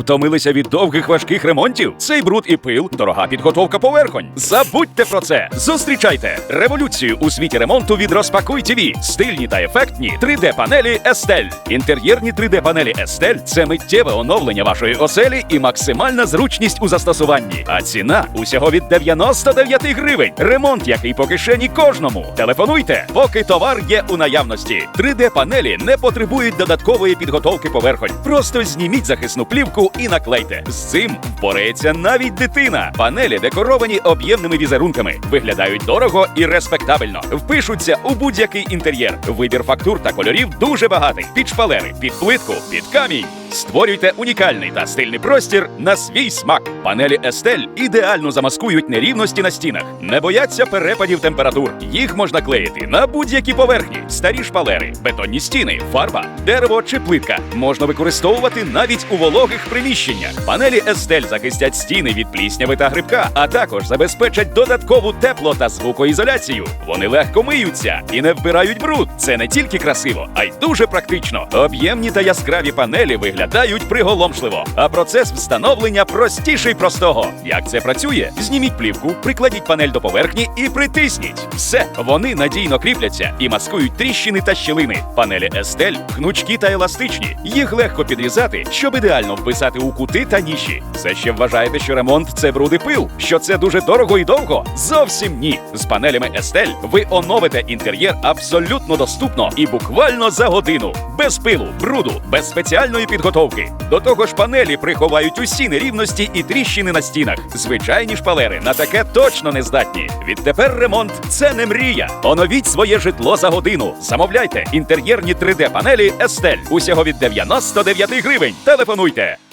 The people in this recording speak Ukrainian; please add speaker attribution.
Speaker 1: Втомилися від довгих важких ремонтів? Цей бруд і пил, дорога підготовка поверхонь. Забудьте про це. Зустрічайте революцію у світі ремонту від Розпакуй ТВ. Стильні та ефектні 3D-панелі Estelle. Інтер'єрні 3D-панелі Estelle – це миттєве оновлення вашої оселі і максимальна зручність у застосуванні. А ціна усього від 99 гривень. Ремонт, який по кишені кожному. Телефонуйте, поки товар є у наявності. 3D-панелі не потребують додаткової підготовки поверхонь. Просто зніміть захисну плівку і наклейте. З цим бореться навіть дитина. Панелі декоровані об'ємними візерунками, виглядають дорого і респектабельно. Впишуться у будь-який інтер'єр. Вибір фактур та кольорів дуже багатий. Під шпалери, під плитку, під камінь. Створюйте унікальний та стильний простір на свій смак. Панелі Estelle ідеально замаскують нерівності на стінах, не бояться перепадів температур. Їх можна клеїти на будь-які поверхні: старі шпалери, бетонні стіни, фарба, дерево чи плитка. Можна використовувати навіть у вологих приміщеннях. Панелі Estelle захистять стіни від плісняви та грибка, а також забезпечать додаткову тепло та звукоізоляцію. Вони легко миються і не вбирають бруд. Це не тільки красиво, а й дуже практично. Об'ємні та яскраві панелі виглядають приголомшливо, а процес встановлення простіший простого. Як це працює? Зніміть плівку, прикладіть панель до поверхні і притисніть. Все, вони надійно кріпляться і маскують тріщини та щілини. Панелі Estelle гнучкі та еластичні. Їх легко підрізати, щоб ідеально вписати у кути та ніші. Це ще вважаєте, що ремонт це бруд і пил, що це дуже дорого і довго? Зовсім ні. З панелями Estelle ви оновите інтер'єр абсолютно доступно і буквально за годину. Без пилу, бруду, без спеціальної підготовки. До того ж, панелі приховають усі нерівності і тріщини на стінах. Звичайні шпалери на таке точно не здатні. Відтепер ремонт це не мрія. Оновіть своє житло за годину. Замовляйте інтер'єрні 3D панелі Естель Усього від 99 гривень. Телефонуйте.